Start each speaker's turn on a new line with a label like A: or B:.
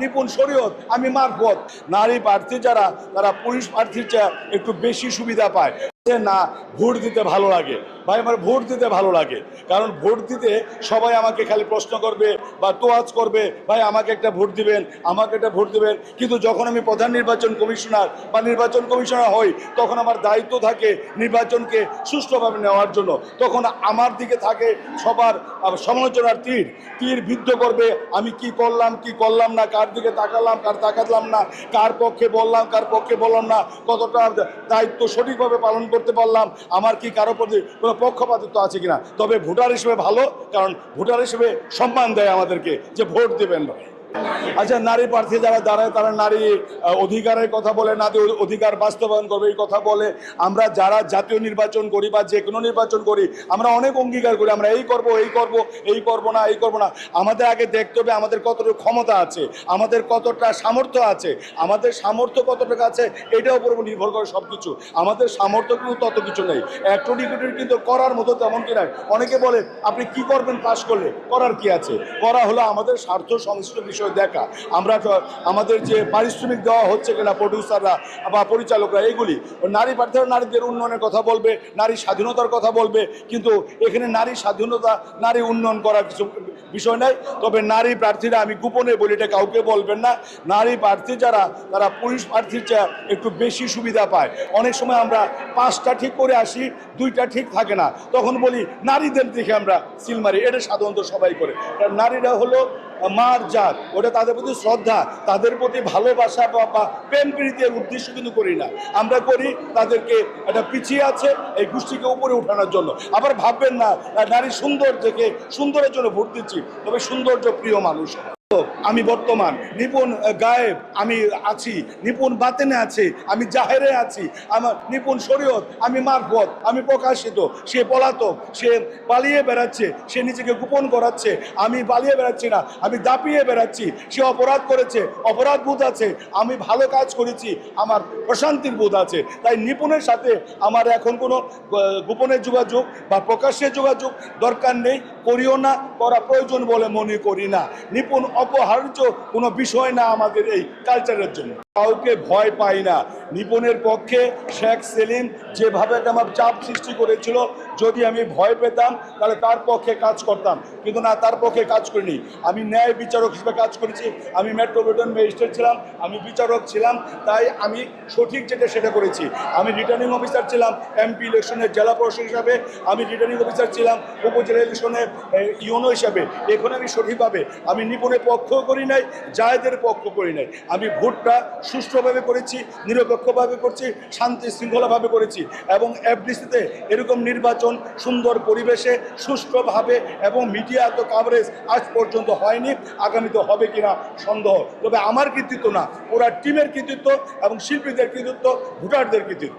A: নিপুণ শরীয়ত, আমি মারফত। নারী প্রার্থী যারা, তারা পুরুষ প্রার্থীর চেয়ে একটু বেশি সুবিধা পায়। না, ভোট দিতে ভালো লাগে। ভাই, আমার ভোট দিতে ভালো লাগে। কারণ ভোট দিতে সবাই আমাকে খালি প্রশ্ন করবে বা তোয়াজ করবে, ভাই, আমাকে একটা ভোট দিবেন, আমাকে একটা ভোট দিবেন। কিন্তু যখন আমি প্রধান নির্বাচন কমিশনার বা নির্বাচন কমিশনার হই, তখন আমার দায়িত্ব থাকে নির্বাচনকে সুষ্ঠুভাবে নেওয়ার জন্য। তখন আমার দিকে থাকে সবার সমালোচনার তীর। তীর বিদ্ধ করবে, আমি কি করলাম কি করলাম না, কার দিকে তাকালাম, কার তাকালাম না, কার পক্ষে বললাম, কার পক্ষে বললাম না, কতটা দায়িত্ব সঠিকভাবে পালন করতে পারলাম, আমার কি কারও প্রতি কোনো পক্ষপাতিত্ব আছে কিনা? তবে ভোটার হিসেবে ভালো, কারণ ভোটার হিসেবে সম্মান দেয় আমাদেরকে যে ভোট দেবেন ভাই। আচ্ছা নারী প্রার্থী যারা দাঁড়ায়, তারা নারী অধিকারের কথা বলে, নারী অধিকার বাস্তবায়ন করবে এই কথা বলে। আমরা যারা জাতীয় নির্বাচন করি বা যে কোনো নির্বাচন করি, আমরা অনেক অঙ্গীকার করি। আমরা এই করব এই করব এই করব না, এই করব না। আমাদের আগে দেখতে হবে আমাদের কতটুকু ক্ষমতা আছে, আমাদের কতটা সামর্থ্য আছে, আমাদের সামর্থ্য কতটুকু আছে, এটার উপর নির্ভর করে সব কিছু আমাদের সামর্থ্য কিন্তু তত কিছু নেই। একটু ডিগ্রি কিন্তু করার মতো তেমন কি নাই। অনেকে বলে, আপনি কি করবেন পাশ করলে? করার কি আছে? করা হলো আমাদের স্বার্থ সংশ্লিষ্ট বিষয়। দেখা। আমরা আমাদের যে পারিশ্রমিক দেওয়া হচ্ছে কিনা প্রডিউসাররা বা পরিচালকরা, এগুলি নারী প্রার্থীরা নারীদের উন্নয়নের কথা বলবে, নারী স্বাধীনতার কথা বলবে, কিন্তু এখানে নারী স্বাধীনতা, নারী উন্নয়ন করার কিছু বিষয় নাই। তবে নারী প্রার্থীরা, আমি গোপনে বলি, এটা কাউকে বলবেন না, নারী প্রার্থী যারা, তারা পুরুষ প্রার্থীর চেয়ে একটু বেশি সুবিধা পায়। অনেক সময় আমরা পাঁচটা ঠিক করে আসি, দুইটা ঠিক থাকে না। তখন বলি, নারীদের দেখে আমরা সিল মারি, এটা সাধারণত সবাই করে। নারীরা হলো মার জাত, ওটা তাদের প্রতি শ্রদ্ধা, তাদের প্রতি ভালোবাসা বা প্রেম প্রীতির উদ্দেশ্য কিন্তু করি না। আমরা করি তাদেরকে একটা পিছিয়ে আছে এই গোষ্ঠীকে উপরে উঠানোর জন্য। আবার ভাববেন না, নারী সুন্দর থেকে সুন্দরের জন্য ভোট দিচ্ছি, তবে সৌন্দর্য প্রিয় মানুষ। আমি বর্তমান নিপুণ গায়েব, আমি আছি, নিপুণ বাতেনে আছি, আমি জাহেরে আছি, আমার নিপুণ শরীয়ত, আমি মারফত, আমি প্রকাশিত, সে পলাতক, সে পালিয়ে বেড়াচ্ছে, সে নিজেকে গোপন করাচ্ছে, আমি পালিয়ে বেড়াচ্ছি না, আমি দাপিয়ে বেড়াচ্ছি, সে অপরাধ করেছে, অপরাধ বোধ আছে, আমি ভালো কাজ করেছি, আমার প্রশান্তির বোধ আছে, তাই নিপুণের সাথে আমার এখন কোনো গোপনের যোগাযোগ বা প্রকাশ্যের যোগাযোগ দরকার নেই। করিও না, করা প্রয়োজন বলে মনে করি না। নিপুণ, অপহার্য কোনো বিষয় না আমাদের এই কালচারের জন্য। কাউকে ভয় পাই না। নিপুণের পক্ষে শেখ সেলিম যেভাবে আমার চাপ সৃষ্টি করেছিল, যদি আমি ভয় পেতাম, তাহলে তার পক্ষে কাজ করতাম। কিন্তু না, তার পক্ষে কাজ করিনি। আমি ন্যায় বিচারক হিসেবে কাজ করেছি। আমি মেট্রোপলিটন ম্যাজিস্ট্রেট ছিলাম, আমি বিচারক ছিলাম, তাই আমি সঠিক যেটা সেটা করেছি। আমি রিটার্নিং অফিসার ছিলাম, এমপি ইলেকশনের জেলা প্রশাসক হিসাবে। আমি রিটার্নিং অফিসার ছিলাম, উপজেলা ইলেকশনের ইউনো হিসাবে। এখন আমি সঠিকভাবে, আমি নিপুণের পক্ষও করি নাই, জায়দের পক্ষ করি নাই। আমি ভোটটা সুষ্ঠুভাবে করেছি, নিরপেক্ষভাবে করছি, শান্তি শৃঙ্খলাভাবে করেছি এবং এফডিসিতে এরকম নির্বাচন সুন্দর পরিবেশে, সুষ্ঠুভাবে এবং মিডিয়া তো কাভারেজ আজ পর্যন্ত হয়নি আগামীতে হবে কিনা সন্দেহ। তবে আমার কৃতিত্ব না, ওরা টিমের কৃতিত্ব এবং শিল্পীদের কৃতিত্ব, ভোটারদের কৃতিত্ব।